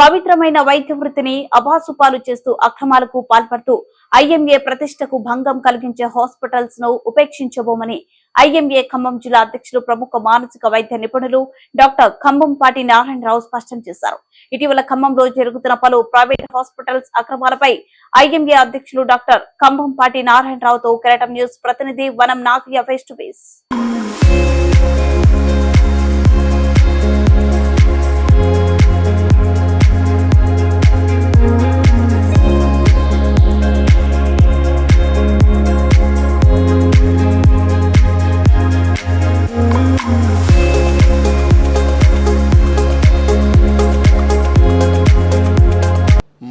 పవిత్రమైన వైద్య వృత్తిని అభాసుపాలు చేస్తూ అక్రమాలకు పాల్పడుతూ ఐఎంఏ ప్రతిష్టకు భంగం కలిగించే హాస్పిటల్స్ను ఉపేక్షించబోమని ఐఎంఏ ఖమ్మం జిల్లా అధ్యక్షులు ప్రముఖ మానసిక వైద్య నిపుణులు డాక్టర్ ఖమ్మంపాటి నారాయణరావు స్పష్టం చేశారు. ఇటీవల ఖమ్మంలో జరుగుతున్న పలు ప్రైవేట్ హాస్పిటల్స్ అక్రమాలపై ఐఎంఏ అధ్యక్షులు డాక్టర్ ఖమ్మంపాటి నారాయణరావుతో కెరటం న్యూస్ ప్రతినిధి వనం నాగయ్య ఫేస్ టు ఫేస్.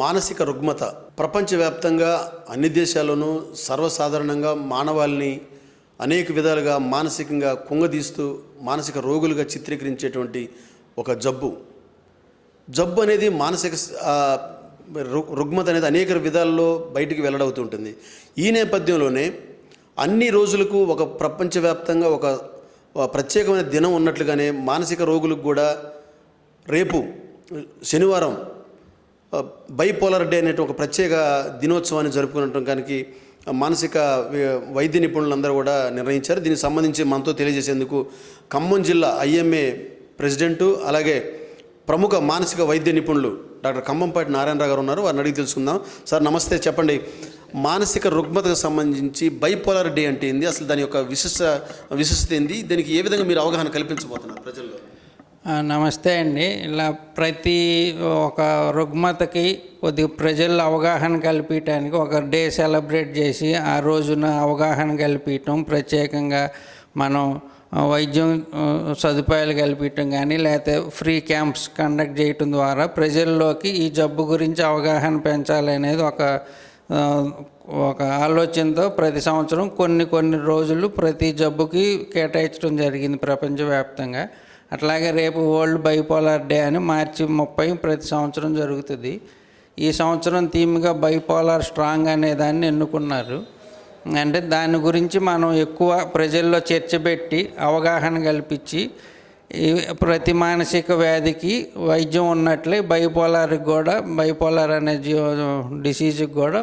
మానసిక రుగ్మత. ప్రపంచవ్యాప్తంగా అన్ని దేశాల్లోనూ సర్వసాధారణంగా మానవాళిని అనేక విధాలుగా మానసికంగా కుంగదీస్తూ మానసిక రోగులుగా చిత్రీకరించేటువంటి ఒక జబ్బు. జబ్బు అనేది మానసిక రుగ్మత అనేది అనేక విధాల్లో బయటికి వెల్లడవుతుంటుంది ఈ నేపథ్యంలోనే అన్ని రోజులకు ఒక ప్రపంచవ్యాప్తంగా ఒక ప్రత్యేకమైన దినం ఉన్నట్లుగానే మానసిక రోగులకు కూడా రేపు శనివారం బైపోలర్ డే అనే ఒక ప్రత్యేక దినోత్సవాన్ని జరుపుకునడానికి మానసిక వైద్య నిపుణులందరూ కూడా నిర్ణయించారు. దీనికి సంబంధించి మనతో తెలియజేసేందుకు ఖమ్మం జిల్లా ఐఎంఏ ప్రెసిడెంటు అలాగే ప్రముఖ మానసిక వైద్య నిపుణులు డాక్టర్ ఖమ్మంపాటి నారాయణరావు గారు ఉన్నారు. వారిని అడిగి తెలుసుకుందాం. సార్ నమస్తే. చెప్పండి. మానసిక రుగ్మతకు సంబంధించి బైపోలర్ డే అంటే ఏంది? అసలు దాని యొక్క విశిష్ట విశిష్టత ఏంది? దీనికి ఏ విధంగా మీరు అవగాహన కల్పించబోతున్నారు ప్రజల్లో? నమస్తే అండి. ఇలా ప్రతి ఒక రుగ్మతకి కొద్దిగా ప్రజల్లో అవగాహన కల్పించడానికి ఒక డే సెలబ్రేట్ చేసి ఆ రోజున అవగాహన కల్పించటం ప్రత్యేకంగా మనం వైద్యం సదుపాయాలు కల్పించడం కానీ లేకపోతే ఫ్రీ క్యాంప్స్ కండక్ట్ చేయటం ద్వారా ప్రజల్లోకి ఈ జబ్బు గురించి అవగాహన పెంచాలనేది ఒక ఒక ఆలోచనతో ప్రతి సంవత్సరం కొన్ని కొన్ని రోజులు ప్రతి జబ్బుకి కేటాయించడం జరిగింది ప్రపంచవ్యాప్తంగా. అట్లాగే రేపు వరల్డ్ బైపోలార్ డే అని మార్చి ముప్పై ప్రతి సంవత్సరం జరుగుతుంది. ఈ సంవత్సరం థీమ్గా బైపోలార్ స్ట్రాంగ్ అనే దాన్ని ఎన్నుకున్నారు. అంటే దాని గురించి మనం ఎక్కువ ప్రజల్లో చర్చ పెట్టి అవగాహన కల్పించి ప్రతి మానసిక వ్యాధికి వైద్యం ఉన్నట్లే బైపోలార్కి కూడా బైపోలార్ అనే డిసీజ్కి కూడా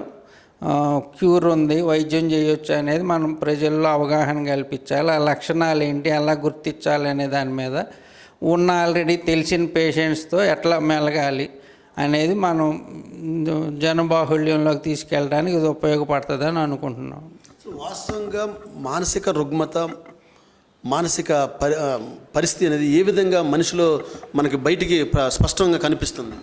క్యూర్ ఉంది వైద్యం చేయొచ్చు అనేది మనం ప్రజల్లో అవగాహన కల్పించాలి. ఆ లక్షణాలు ఏంటి ఎలా గుర్తించాలి అనే దాని మీద ఉన్న ఆల్రెడీ తెలిసిన పేషెంట్స్తో ఎట్లా మెలగాలి అనేది మనం జనబాహుళ్యంలోకి తీసుకెళ్ళడానికి ఇది ఉపయోగపడుతుందని అనుకుంటున్నాం. వాస్తవంగా మానసిక రుగ్మత మానసిక పరి పరిస్థితి అనేది ఏ విధంగా మనిషిలో మనకి బయటికి స్పష్టంగా కనిపిస్తుంది?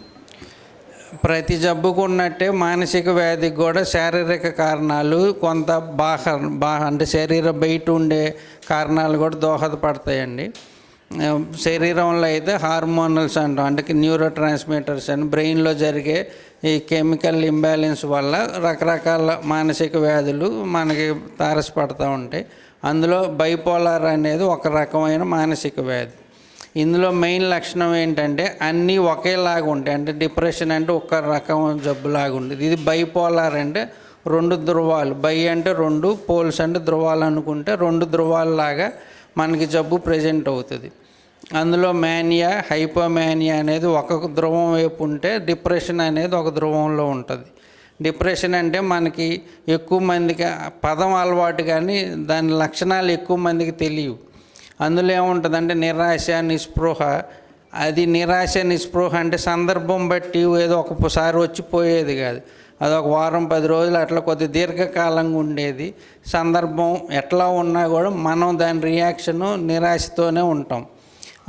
ప్రతి జబ్బుకు ఉన్నట్టే మానసిక వ్యాధికి కూడా శారీరక కారణాలు కొంత బాహ బా అంటే శరీర బయట ఉండే కారణాలు కూడా దోహదపడతాయండి. శరీరంలో అయితే హార్మోనల్స్ అంటాం అంటే న్యూరో ట్రాన్స్మిటర్స్ అని బ్రెయిన్లో జరిగే ఈ కెమికల్ ఇంబ్యాలెన్స్ వల్ల రకరకాల మానసిక వ్యాధులు మనకి తారసపడుతూ ఉంటాయి. అందులో బైపోలార్ అనేది ఒక రకమైన మానసిక వ్యాధి. ఇందులో మెయిన్ లక్షణం ఏంటంటే అన్నీ ఒకేలాగా ఉంటాయి. అంటే డిప్రెషన్ అంటే ఒక రకం జబ్బులాగా ఉంటుంది ఇది బైపోలార్ అంటే రెండు ధృవాలు. బై అంటే రెండు పోల్స్ అంటే ధృవాలు అనుకుంటే రెండు ధృవాలలాగా మనకి జబ్బు ప్రజెంట్ అవుతుంది. అందులో మేనియా హైపోమేనియా అనేది ఒక ధ్రువం వైపు ఉంటే డిప్రెషన్ అనేది ఒక ధ్రువంలో ఉంటుంది. డిప్రెషన్ అంటే మనకి ఎక్కువ మందికి పదం అలవాటు కానీ దాని లక్షణాలు ఎక్కువ మందికి తెలియవు. అందులో ఏముంటుందంటే నిరాశ నిస్పృహ. అది నిరాశ నిస్పృహ అంటే సందర్భం బట్టి ఏదో ఒకసారి వచ్చిపోయేది కాదు. అది ఒక వారం పది రోజులు అట్లా కొద్ది దీర్ఘకాలంగా ఉండేది. సందర్భం ఎట్లా ఉన్నా కూడా మనం దాని రియాక్షను నిరాశతోనే ఉంటాం.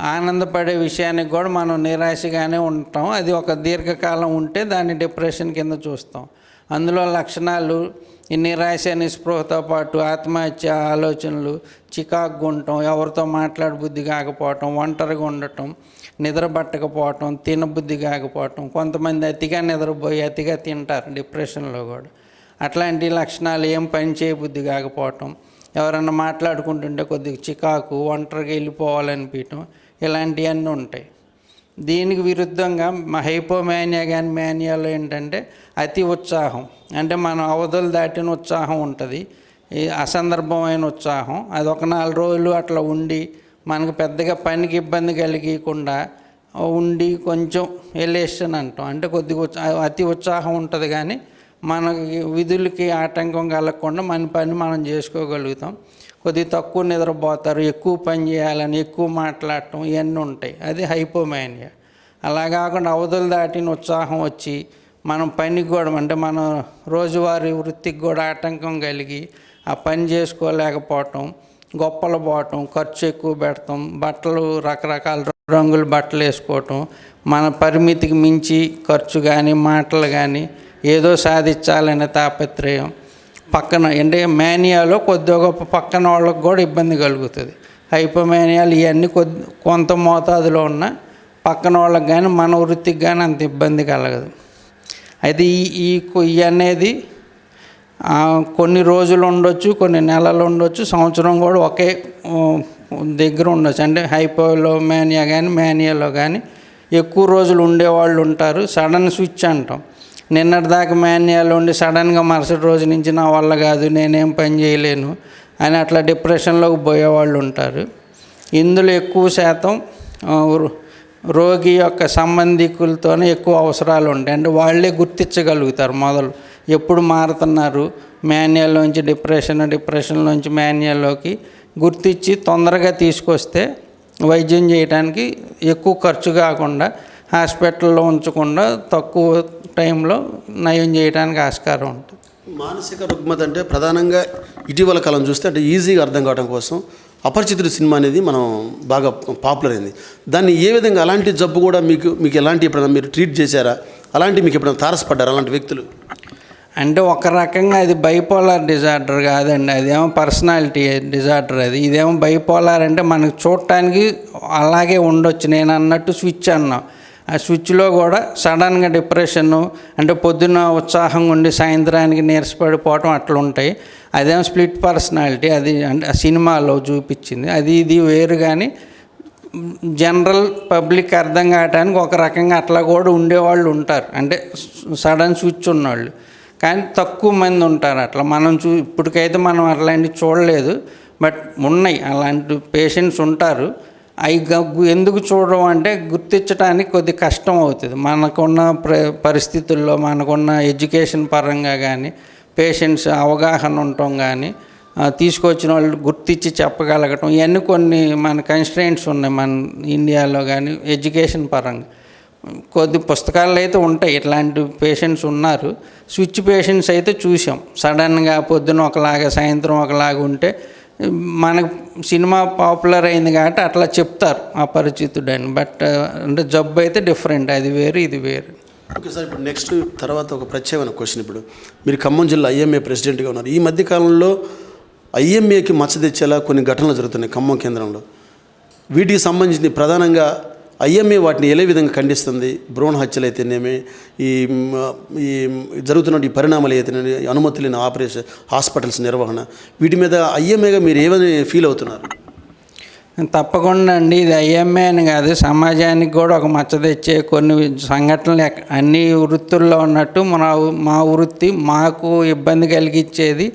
ఆనందపడే విషయానికి కూడా మనం నిరాశగానే ఉంటాం. అది ఒక దీర్ఘకాలం ఉంటే దాన్ని డిప్రెషన్ కింద చూస్తాం. అందులో లక్షణాలు నిరాశ నిస్పృహతో పాటు ఆత్మహత్య ఆలోచనలు చికాకు ఉండటం ఎవరితో మాట్లాడబుద్ధి కాకపోవటం ఒంటరిగా ఉండటం నిద్ర పట్టకపోవటం తినబుద్ధి కాకపోవటం కొంతమంది అతిగా నిద్రపోయి అతిగా తింటారు డిప్రెషన్లో కూడా. అట్లాంటి లక్షణాలు ఏం పని చేయబుద్ధి కాకపోవటం ఎవరన్నా మాట్లాడుకుంటుంటే కొద్దిగా చికాకు ఒంటరిగా వెళ్ళిపోవాలనిపించటం ఇలాంటివన్నీ ఉంటాయి. దీనికి విరుద్ధంగా మా హైపోమేనియా కానీ మేనియాలో ఏంటంటే అతి ఉత్సాహం. అంటే మనం అవధులు దాటిన ఉత్సాహం ఉంటుంది. ఈ అసందర్భమైన ఉత్సాహం. అది ఒక నాలుగు రోజులు అట్లా ఉండి మనకు పెద్దగా పనికి ఇబ్బంది కలిగకుండా ఉండి కొంచెం ఎలేషన్ అంటాం. అంటే కొద్దిగా అతి ఉత్సాహం ఉంటుంది కానీ మనకి విధులకి ఆటంకం కలగకుండా మన పని మనం చేసుకోగలుగుతాం. కొద్దిగా తక్కువ నిద్రపోతారు ఎక్కువ పని చేయాలని ఎక్కువ మాట్లాడటం ఇవన్నీ ఉంటాయి. అది హైపోమానియా. అలా కాకుండా అవధులు దాటిన ఉత్సాహం వచ్చి మనం పనికి కూడా అంటే మనం రోజువారీ వృత్తికి కూడా ఆటంకం కలిగి ఆ పని చేసుకోలేకపోవటం గొప్పలు పోవటం ఖర్చు ఎక్కువ పెడతాం బట్టలు రకరకాల రంగుల బట్టలు వేసుకోవటం మన పరిమితికి మించి ఖర్చు కానీ మాటలు కానీ ఏదో సాధించాలనే తాపత్రయం పక్కన అంటే మేనియాలో కొద్దిగా గొప్ప పక్కన వాళ్ళకి కూడా ఇబ్బంది కలుగుతుంది. హైపోమేనియాలు ఇవన్నీ కొద్ది కొంత మోతాదులో ఉన్న పక్కన వాళ్ళకి కానీ మన వృత్తికి కానీ అంత ఇబ్బంది కలగదు. అయితే ఈ ఈ కొ- అనేది కొన్ని రోజులు ఉండొచ్చు కొన్ని నెలలు ఉండొచ్చు సంవత్సరం కూడా ఒకే దగ్గర ఉండొచ్చు. అంటే హైపోలో మేనియా కానీ మేనియాలో కానీ ఎక్కువ రోజులు ఉండేవాళ్ళు ఉంటారు. సడన్ స్విచ్ అంటాం. నిన్నటి దాకా ఉండి సడన్గా మరుసటి రోజు నుంచి నా వల్ల కాదు నేనేం పని చేయలేను అని అట్లా డిప్రెషన్లోకి పోయేవాళ్ళు ఉంటారు. ఇందులో ఎక్కువ శాతం రోగి యొక్క సంబంధికులతోనే ఎక్కువ అవసరాలు ఉంటాయి. అంటే వాళ్ళే గుర్తించగలుగుతారు మొదలు. ఎప్పుడు మారుతున్నారు మాన్యాల్లోంచి డిప్రెషన్ డిప్రెషన్లోంచి మాన్యాల్లోకి గుర్తించి తొందరగా తీసుకొస్తే వైద్యం చేయడానికి ఎక్కువ ఖర్చు కాకుండా హాస్పిటల్లో ఉంచకుండా తక్కువ టైంలో నయం చేయడానికి ఆస్కారం ఉంటుంది. మానసిక రుగ్మత అంటే ప్రధానంగా ఇటీవల కాలం చూస్తే అంటే ఈజీగా అర్థం కావడం కోసం అపరిచితుడు సినిమా అనేది మనం బాగా పాపులర్ అయింది. దాన్ని ఏ విధంగా అలాంటి జబ్బు కూడా మీకు మీకు ఎలాంటి ఎప్పుడైనా మీరు ట్రీట్ చేశారా? అలాంటి మీకు ఎప్పుడైనా తారసపడ్డారా అలాంటి వ్యక్తులు? అంటే ఒక రకంగా అది బైపోలార్ డిజార్డర్ కాదండి అదేమో పర్సనాలిటీ డిజార్డర్ అది. ఇదేమో బైపోలార్ అంటే మనకు చూడటానికి అలాగే ఉండొచ్చు. నేను అన్నట్టు స్విచ్ అన్నా. ఆ స్విచ్లో కూడా సడన్గా డిప్రెషను అంటే పొద్దున్న ఉత్సాహంగా ఉండి సాయంత్రానికి నీరసపడిపోవటం అట్లా ఉంటాయి. అదేమో స్ప్లిట్ పర్సనాలిటీ అది అంటే ఆ సినిమాలో చూపించింది. అది ఇది వేరు కానీ జనరల్ పబ్లిక్ అర్థం కావడానికి ఒక రకంగా అట్లా కూడా ఉండేవాళ్ళు ఉంటారు. అంటే సడన్ స్విచ్ ఉన్నవాళ్ళు కానీ తక్కువ మంది ఉంటారు అట్లా. మనం చూ ఇప్పటికైతే మనం అట్లాంటివి చూడలేదు. బట్ ఉన్నాయి. అలాంటి పేషెంట్స్ ఉంటారు. అవి ఎందుకు చూడడం అంటే గుర్తించడానికి కొద్ది కష్టం అవుతుంది. మనకున్న ప్ర పరిస్థితుల్లో మనకున్న ఎడ్యుకేషన్ పరంగా కానీ పేషెంట్స్ అవగాహన ఉండటం కానీ తీసుకొచ్చిన వాళ్ళు గుర్తించి చెప్పగలగటం ఇవన్నీ కొన్ని మన కన్స్ట్రెయింట్స్ ఉన్నాయి మన ఇండియాలో కానీ ఎడ్యుకేషన్ పరంగా. కొద్ది పుస్తకాలు అయితే ఉంటాయి ఇట్లాంటి పేషెంట్స్ ఉన్నారు. స్విచ్ పేషెంట్స్ అయితే చూసాం. సడన్గా పొద్దున ఒకలాగా సాయంత్రం ఒకలాగా ఉంటే మనకు సినిమా పాపులర్ అయింది కాబట్టి అట్లా చెప్తారు అపరిచితుడని బట్ అంటే జబ్బు అయితే డిఫరెంట్. అది వేరు ఇది వేరు. ఓకే సార్ ఇప్పుడు నెక్స్ట్ తర్వాత ఒక ప్రత్యేకమైన క్వశ్చన్ ఇప్పుడు. మీరు ఖమ్మం జిల్లా ఐఎంఏ ప్రెసిడెంట్గా ఉన్నారు. ఈ మధ్య కాలంలో ఐఎంఏకి మచ్చ తెచ్చేలా కొన్ని ఘటనలు జరుగుతున్నాయి ఖమ్మం కేంద్రంలో. వీటికి సంబంధించి ప్రధానంగా ఐఎంఏ వాటిని ఏ విధంగా ఖండిస్తుంది? భ్రూణ హత్యలు అయితేనేమి? ఈ ఈ జరుగుతున్న ఈ పరిణామాలు అయితేనేమి? అనుమతి లేని ఆపరేషన్ హాస్పిటల్స్ నిర్వహణ వీటి మీద ఐఎంఏగా మీరు ఏమని ఫీల్ అవుతున్నారు? తప్పకుండా అండి. ఇది ఐఎంఏ అని కాదు. సమాజానికి కూడా ఒక మచ్చ తెచ్చే కొన్ని సంఘటనలు ఎక్క- అన్ని వృత్తుల్లో ఉన్నట్టు మన మా వృత్తి మాకు ఇబ్బంది కలిగించేది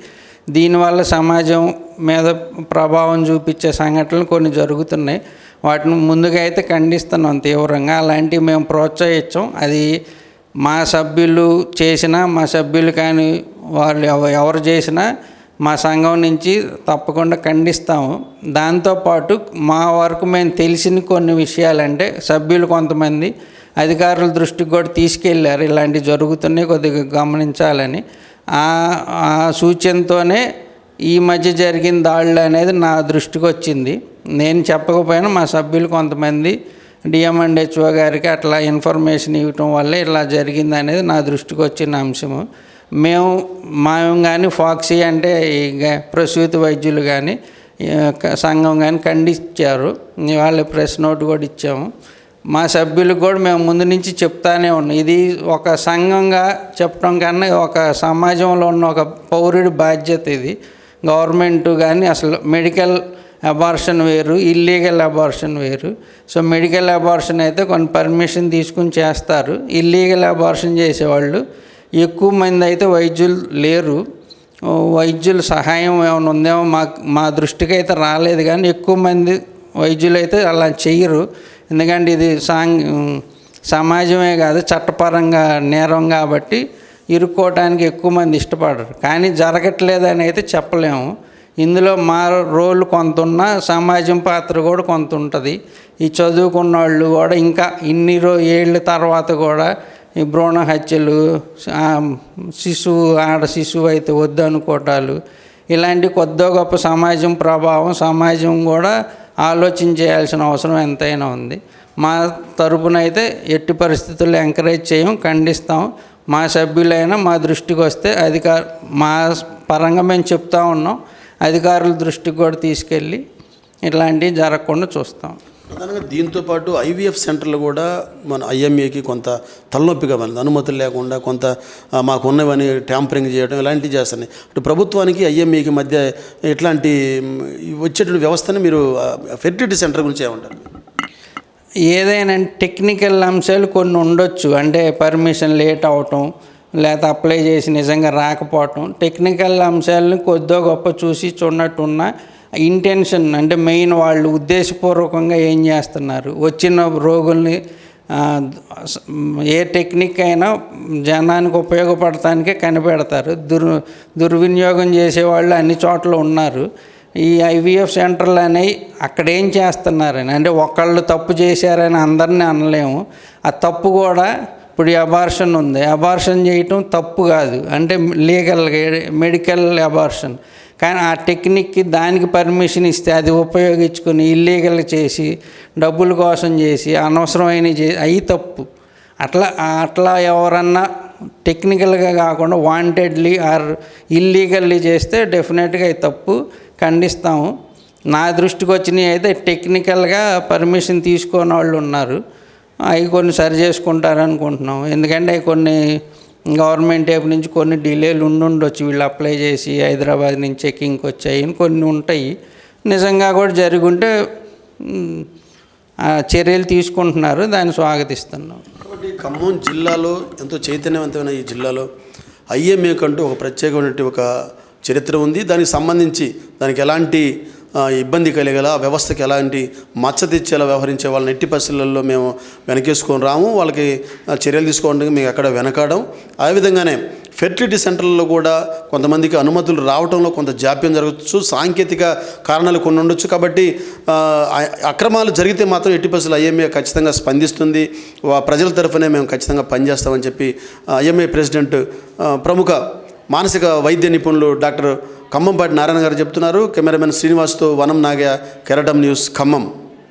దీనివల్ల సమాజం మీద ప్రభావం చూపించే సంఘటనలు కొన్ని జరుగుతున్నాయి. వాటిని ముందుగా అయితే ఖండిస్తున్నాం తీవ్రంగా. అలాంటివి మేము ప్రోత్సహించాం. అది మా సభ్యులు చేసినా మా సభ్యులు కానీ వాళ్ళు ఎవరు చేసినా మా సంఘం నుంచి తప్పకుండా ఖండిస్తాము. దాంతోపాటు మా వరకు మేము తెలిసిన కొన్ని విషయాలంటే సభ్యులు కొంతమంది అధికారుల దృష్టికి కూడా తీసుకెళ్ళారు ఇలాంటివి జరుగుతున్నాయి కొద్దిగా గమనించాలని. ఆ ఆ సూచనతోనే ఈ మధ్య జరిగిన దాడులు అనేది నా దృష్టికి వచ్చింది. నేను చెప్పకపోయినా మా సభ్యులు కొంతమంది డిఎం అండ్ హెచ్ఓ గారికి అట్లా ఇన్ఫర్మేషన్ ఇవ్వటం వల్ల ఇలా జరిగింది అనేది నా దృష్టికి వచ్చిన అంశము. మేము మేము కానీ ఫాక్సీ అంటే ప్రసూతి వైద్యులు కానీ సంఘం కానీ ఖండించారు. వాళ్ళ ప్రెస్ నోట్ కూడా ఇచ్చాము. మా సభ్యులకు కూడా మేము ముందు నుంచి చెప్తానే ఉన్నాం. ఇది ఒక సంఘంగా చెప్పడం కన్నా ఒక సమాజంలో ఉన్న ఒక పౌరుడి బాధ్యత ఇది. గవర్నమెంట్ కానీ అసలు మెడికల్ అబార్షన్ వేరు ఇల్లీగల్ అబార్షన్ వేరు. సో మెడికల్ అబార్షన్ అయితే కొన్ని పర్మిషన్ తీసుకుని చేస్తారు. ఇల్లీగల్ అబార్షన్ చేసేవాళ్ళు ఎక్కువ మంది అయితే వైద్యులు లేరు. వైద్యుల సహాయం ఏమైనా ఉందేమో మా మా దృష్టికి అయితే రాలేదు కానీ ఎక్కువ మంది వైద్యులు అయితే అలా చెయ్యరు ఎందుకంటే ఇది సాంగ్ సమాజమే కాదు చట్టపరంగా నేరం కాబట్టి ఇరుక్కోవటానికి ఎక్కువ మంది ఇష్టపడరు. కానీ జరగట్లేదని అయితే చెప్పలేము. ఇందులో మా రోల్ కొంత ఉన్నా సమాజం పాత్ర కూడా కొంత ఉంటుంది. ఈ చదువుకున్న వాళ్ళు కూడా ఇంకా ఇన్ని రో ఏళ్ళ తర్వాత కూడా ఈ భ్రూణ హత్యలు శిశువు ఆడ శిశువు అయితే వద్దు అనుకోవటాలు ఇలాంటి కొద్దో గొప్ప సమాజం ప్రభావం సమాజం కూడా ఆలోచన చేయాల్సిన అవసరం ఎంతైనా ఉంది. మా తరపున అయితే ఎట్టి పరిస్థితుల్లో ఎంకరేజ్ చేయం ఖండిస్తాం. మా సభ్యులైనా మా దృష్టికి వస్తే అధికార మా పరంగా మేము చెప్తా ఉన్నాం. అధికారుల దృష్టికి కూడా తీసుకెళ్ళి ఇట్లాంటివి జరగకుండా చూస్తాం. ప్రధానంగా దీంతో పాటు ఐవీఎఫ్ సెంటర్లు కూడా మన ఐఎంఏకి కొంత తలనొప్పిగా మనది అనుమతులు లేకుండా కొంత మాకు ఉన్నవని ట్యాంపరింగ్ చేయడం ఇలాంటివి చేస్తున్నాయి. అటు ప్రభుత్వానికి ఐఎంఏకి మధ్య ఇట్లాంటి వచ్చేటువంటి వ్యవస్థని మీరు ఫెర్టిలిటీ సెంటర్ గురించి ఏమంటారు? ఏదైనా టెక్నికల్ అంశాలు కొన్ని ఉండొచ్చు. అంటే పర్మిషన్ లేట్ అవటం లేకపోతే అప్లై చేసి నిజంగా రాకపోవటం. టెక్నికల్ అంశాలను కొద్దో గొప్ప చూసి చూడనట్టున్న ఇంటెన్షన్ అంటే మెయిన్ వాళ్ళు ఉద్దేశపూర్వకంగా ఏం చేస్తున్నారు? వచ్చిన రోగుల్ని ఏ టెక్నిక్ అయినా జనానికి ఉపయోగపడటానికే కనిపెడతారు. దుర్ దుర్వినియోగం చేసేవాళ్ళు అన్ని చోట్ల ఉన్నారు. ఈ ఐవీఎఫ్ సెంటర్లు అనేవి అక్కడ ఏం చేస్తున్నారని అంటే ఒకళ్ళు తప్పు చేశారని అందరినీ అనలేము. ఆ తప్పు కూడా ఇప్పుడు అబార్షన్ ఉంది. అబార్షన్ చేయటం తప్పు కాదు. అంటే లీగల్గా మెడికల్ అబార్షన్ కానీ ఆ టెక్నిక్కి దానికి పర్మిషన్ ఇస్తే అది ఉపయోగించుకొని ఇల్లీగల్ చేసి డబ్బుల కోసం చేసి అనవసరమైన చేసి అవి తప్పు. అట్లా అట్లా ఎవరన్నా టెక్నికల్గా కాకుండా వాంటెడ్లీ ఆర్ ఇల్లీగల్లీ చేస్తే డెఫినెట్గా అది తప్పు. ఖండిస్తాము. నా దృష్టికి వచ్చినవి అయితే టెక్నికల్గా పర్మిషన్ తీసుకున్న వాళ్ళు ఉన్నారు. అవి కొన్ని సరి చేసుకుంటారు అనుకుంటున్నాం ఎందుకంటే అవి కొన్ని గవర్నమెంట్ వైపు నుంచి కొన్ని డిలేలు ఉండుండొచ్చు వీళ్ళు అప్లై చేసి హైదరాబాద్ నుంచి చెక్కింగ్కి వచ్చాయి అని కొన్ని ఉంటాయి. నిజంగా కూడా జరుగుంటే ఆ చర్యలు తీసుకుంటున్నారు. దాన్ని స్వాగతిస్తున్నాం కాబట్టి ఖమ్మం జిల్లాలో ఎంతో చైతన్యవంతమైన ఈ జిల్లాలో ఐఎంఏ కంటూ ఒక ప్రత్యేకమైనటువంటి ఒక చరిత్ర ఉంది. దానికి సంబంధించి దానికి ఎలాంటి ఇబ్బంది కలిగేలా వ్యవస్థకి ఎలాంటి మచ్చ తెచ్చేలా వ్యవహరించే వాళ్ళని ఎట్టి పరిస్థితులలో మేము వెనకేసుకొని రాము. వాళ్ళకి చర్యలు తీసుకోవడానికి మేము ఎక్కడ వెనకాడం. ఆ విధంగానే ఫెర్టిలిటీ సెంటర్లలో కూడా కొంతమందికి అనుమతులు రావడంలో కొంత జాప్యం జరగచ్చు సాంకేతిక కారణాలు కొన్ని ఉండొచ్చు కాబట్టి అక్రమాలు జరిగితే మాత్రం ఎట్టి పరిస్థితులు ఐఎంఏ ఖచ్చితంగా స్పందిస్తుంది. వా- ప్రజల తరఫునే మేము ఖచ్చితంగా పనిచేస్తామని చెప్పి ఐఎంఏ ప్రెసిడెంట్ ప్రముఖ మానసిక వైద్య నిపుణులు డాక్టర్ ఖమ్మంపాటి నారాయణ గారు చెప్తున్నారు. కెమెరామెన్ శ్రీనివాస్తో వనం నాగ కెరటం న్యూస్ ఖమ్మం.